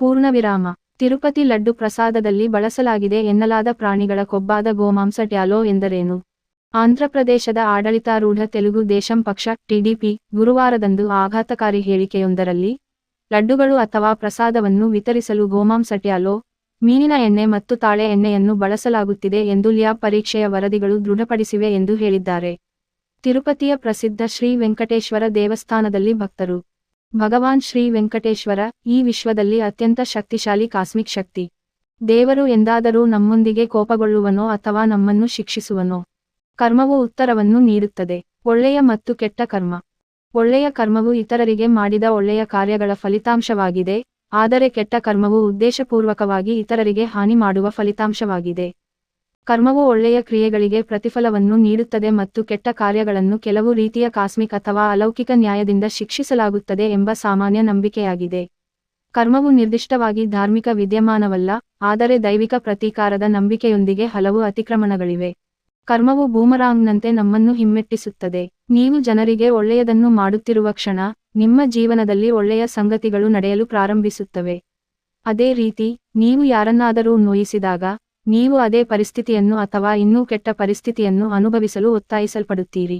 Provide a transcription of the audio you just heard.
ಪೂರ್ಣವಿರಾಮ. ತಿರುಪತಿ ಲಡ್ಡು ಪ್ರಸಾದದಲ್ಲಿ ಬಳಸಲಾಗಿದೆ ಎನ್ನಲಾದ ಪ್ರಾಣಿಗಳ ಕೊಬ್ಬಾದ ಗೋಮಾಂಸ ಟ್ಯಾಲೋ ಎಂದರೇನು? ಆಂಧ್ರಪ್ರದೇಶದ ಆಡಳಿತಾರೂಢ ತೆಲುಗು ದೇಶಂ ಪಕ್ಷ ಟಿಡಿಪಿ ಗುರುವಾರದಂದು ಆಘಾತಕಾರಿ ಹೇಳಿಕೆಯೊಂದರಲ್ಲಿ, ಲಡ್ಡುಗಳು ಅಥವಾ ಪ್ರಸಾದವನ್ನು ವಿತರಿಸಲು ಗೋಮಾಂಸ ಟ್ಯಾಲೋ, ಮೀನಿನ ಎಣ್ಣೆ ಮತ್ತು ತಾಳೆ ಎಣ್ಣೆಯನ್ನು ಬಳಸಲಾಗುತ್ತಿದೆ ಎಂದು ಲ್ಯಾಬ್ ಪರೀಕ್ಷೆಯ ವರದಿಗಳು ದೃಢಪಡಿಸಿವೆ ಎಂದು ಹೇಳಿದ್ದಾರೆ. ತಿರುಪತಿಯ ಪ್ರಸಿದ್ಧ ಶ್ರೀ ವೆಂಕಟೇಶ್ವರ ದೇವಸ್ಥಾನದಲ್ಲಿ ಭಕ್ತರು ಭಗವಾನ್ ಶ್ರೀ ವೆಂಕಟೇಶ್ವರ ಈ ವಿಶ್ವದಲ್ಲಿ ಅತ್ಯಂತ ಶಕ್ತಿಶಾಲಿ ಕಾಸ್ಮಿಕ್ ಶಕ್ತಿ. ದೇವರು ಎಂದಾದರೂ ನಮ್ಮೊಂದಿಗೆ ಕೋಪಗೊಳ್ಳುವನೋ ಅಥವಾ ನಮ್ಮನ್ನು ಶಿಕ್ಷಿಸುವನೋ? ಕರ್ಮವು ಉತ್ತರವನ್ನು ನೀಡುತ್ತದೆ. ಒಳ್ಳೆಯ ಮತ್ತು ಕೆಟ್ಟ ಕರ್ಮ. ಒಳ್ಳೆಯ ಕರ್ಮವು ಇತರರಿಗೆ ಮಾಡಿದ ಒಳ್ಳೆಯ ಕಾರ್ಯಗಳ ಫಲಿತಾಂಶವಾಗಿದೆ, ಆದರೆ ಕೆಟ್ಟ ಕರ್ಮವು ಉದ್ದೇಶಪೂರ್ವಕವಾಗಿ ಇತರರಿಗೆ ಹಾನಿ ಮಾಡುವ ಫಲಿತಾಂಶವಾಗಿದೆ. ಕರ್ಮವು ಒಳ್ಳೆಯ ಕ್ರಿಯೆಗಳಿಗೆ ಪ್ರತಿಫಲವನ್ನು ನೀಡುತ್ತದೆ ಮತ್ತು ಕೆಟ್ಟ ಕಾರ್ಯಗಳನ್ನು ಕೆಲವು ರೀತಿಯ ಕಾಸ್ಮಿಕ್ ಅಥವಾ ಅಲೌಕಿಕ ನ್ಯಾಯದಿಂದ ಶಿಕ್ಷಿಸಲಾಗುತ್ತದೆ ಎಂಬ ಸಾಮಾನ್ಯ ನಂಬಿಕೆಯಾಗಿದೆ. ಕರ್ಮವು ನಿರ್ದಿಷ್ಟವಾಗಿ ಧಾರ್ಮಿಕ ವಿದ್ಯಮಾನವಲ್ಲ, ಆದರೆ ದೈವಿಕ ಪ್ರತೀಕಾರದ ನಂಬಿಕೆಯೊಂದಿಗೆ ಹಲವು ಅತಿಕ್ರಮಣಗಳಿವೆ. ಕರ್ಮವು ಬೂಮರಾಂಗ್ನಂತೆ ನಮ್ಮನ್ನು ಹಿಮ್ಮೆಟ್ಟಿಸುತ್ತದೆ. ನೀವು ಜನರಿಗೆ ಒಳ್ಳೆಯದನ್ನು ಮಾಡುತ್ತಿರುವ ಕ್ಷಣ, ನಿಮ್ಮ ಜೀವನದಲ್ಲಿ ಒಳ್ಳೆಯ ಸಂಗತಿಗಳು ನಡೆಯಲು ಪ್ರಾರಂಭಿಸುತ್ತವೆ. ಅದೇ ರೀತಿ, ನೀವು ಯಾರನ್ನಾದರೂ ನೋಯಿಸಿದಾಗ ನೀವು ಅದೇ ಪರಿಸ್ಥಿತಿಯನ್ನು ಅಥವಾ ಇನ್ನೂ ಕೆಟ್ಟ ಪರಿಸ್ಥಿತಿಯನ್ನು ಅನುಭವಿಸಲು ಒತ್ತಾಯಿಸಲ್ಪಡುತ್ತೀರಿ.